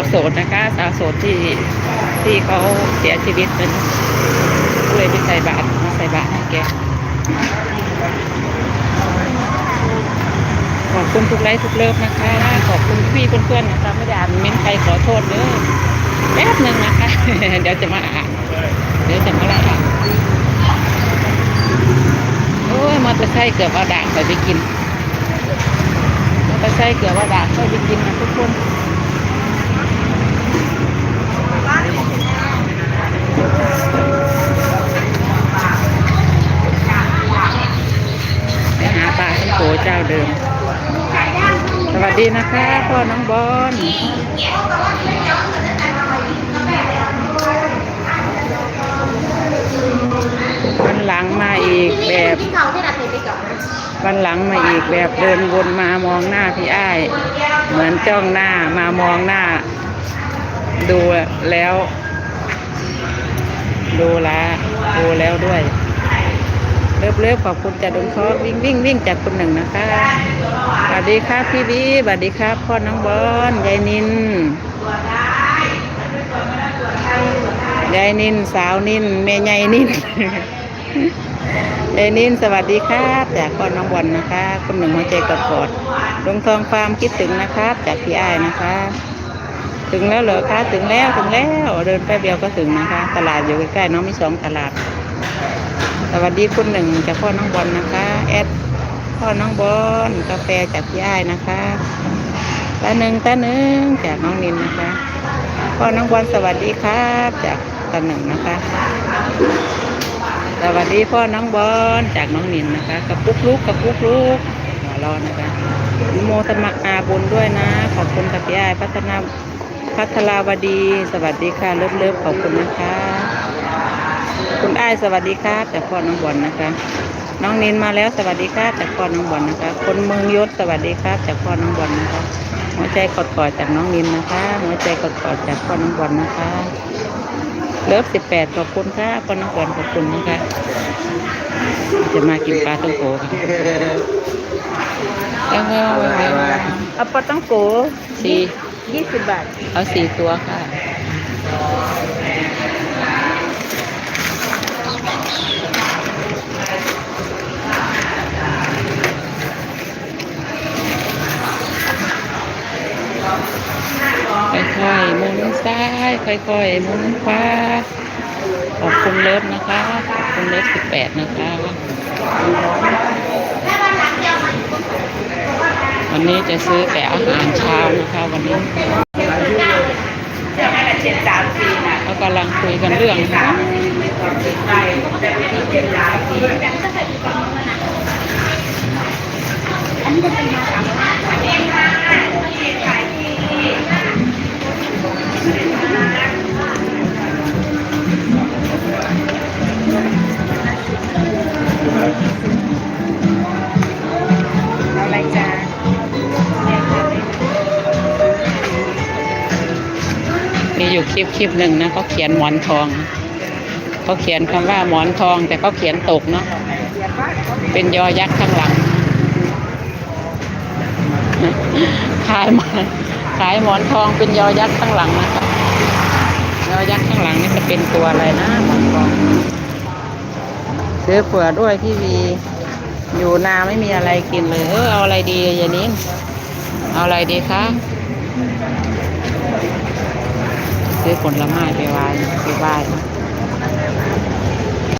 าวโสดนะคะ สาวโสดที่ที่เขาเสียชีวิตไปนะก็เลยไปใส่บาตรมาใส่บาตรให้แกขอบคุณทุกไลค์ทุกเลิฟนะคะ ขอบคุณพี่เพื่อนๆนะคะไม่ได้อ่านเม้นต์ใครขอโทษเด้อแป๊บหนึ่งนะคะ เดี๋ยวจะมาอ่านเดี๋ยวจะมาไล่อ่านโอ้ยมอเตอร์ไซค์เกือบเอาด่างไปไปกินมอเตอร์ไซค์เกือบว่าด่าค่อยไปกินนะทุกคน ปหาปลาท่องโกเจ้าเดิม สวัสดีนะคะพ่อน้องบอลวันหลังมาอีกแบบบันนะวันหลังมาอีกแบบเดินวนมามองหน้าพี่อ้าย เหมือนจ้องหน้ามามองหน้า ดูแล้ว ดูละดูแล้วด้วย ฟเลิฟขอบคุณจากดงคอวิ่งวิ่งวิ่งจากคนหนึ่งนะคะสวัสดีครับพี่บีสวัสดีครับพ่อน้องบอลยายนินยายนินสาวนินเมยายนินยายนินสวัสดีครับจากพ่อน้องบอลนะคะ คนหนึ่งหัวใจกอดกอดดงทองฟาร์มคิดถึงนะครับ จากพี่อ้ายนะคะ ถึงแล้วเหรอคะถึงแล้วถึงแล้วเดินแป๊บเดียวก็ถึงนะคะ ตลาดอยู่ใกล้ๆน้องมีสองตลาด สวัสดีคุณหนึ่งจากพ่อน้องบอลนะคะแอดพ่อน้องบอลกาแฟจากพี่อ้ายนะคะตาหนึ่งตาหนึ่งจากน้องนินนะคะ พ่อน้องบอลสวัสดีครับ จากตาหนึ่งนะคะ สวัสดีพ่อน้องบอลจากน้องนินนะคะกับปุ๊กลูกกับปุ๊กลูกหัวรอนะคะอนุโมทนาอาบุญด้วยนะ ขอบคุณกับพี่อ้ายพัฒนาพัทราวดี สวัสดีค่ะเลิฟเลิฟขอบคุณนะคะ คุณอ้ายสวัสดีครับจากพ่อน้องบอลนะคะ น้องนินมาแล้วสวัสดีครับจากพ่อน้องบอลนะคะ คนเมืองยศสวัสดีครับจากพ่อน้องบอลนะคะ หัวใจกดกอดจากน้องนินนะคะ หัวใจกดกอดจากพ่อน้องบอลนะคะเลิฟสิบแปดขอบคุณค่ะพ่อน้องบอลขอบคุณนะคะ จะมากินปลาต้องโกกันเอาเอาเอาเอาเอาปลาต้องโกสี่ยี่สิบบาท เอาสี่ตัวค่ะ ค่อยๆหมุนขวาขอบคุณเลิฟนะคะ ขอบคุณเลิฟสิบแปดนะคะ วันนี้จะซื้อแต่อาหารเช้านะคะวันนี้เขากำลังคุยกันเรื่องนะคะเอา อยู่คลิปคลิปหนึ่งนะเขาเขียนหมอนทองเขาเขียนคำว่าหมอนทอง แต่เขาเขียนตกเนาะเป็นยอยักษ์ข้างหลังขายหมอนขายหมอนทองเป็นยอยักษ์ข้างหลังนะคะยอยักษ์ข้างหลังนี่จะเป็นตัวอะไรนะหมอนทองซื้อเผื่อด้วยพี่วีอยู่นาไม่มีอะไรกินเลยเออเอาอะไรดีอย่ายนิ้เอาอะไรดีคะ ซื้อผลไม้ไปไหว้ไปไหว้นะ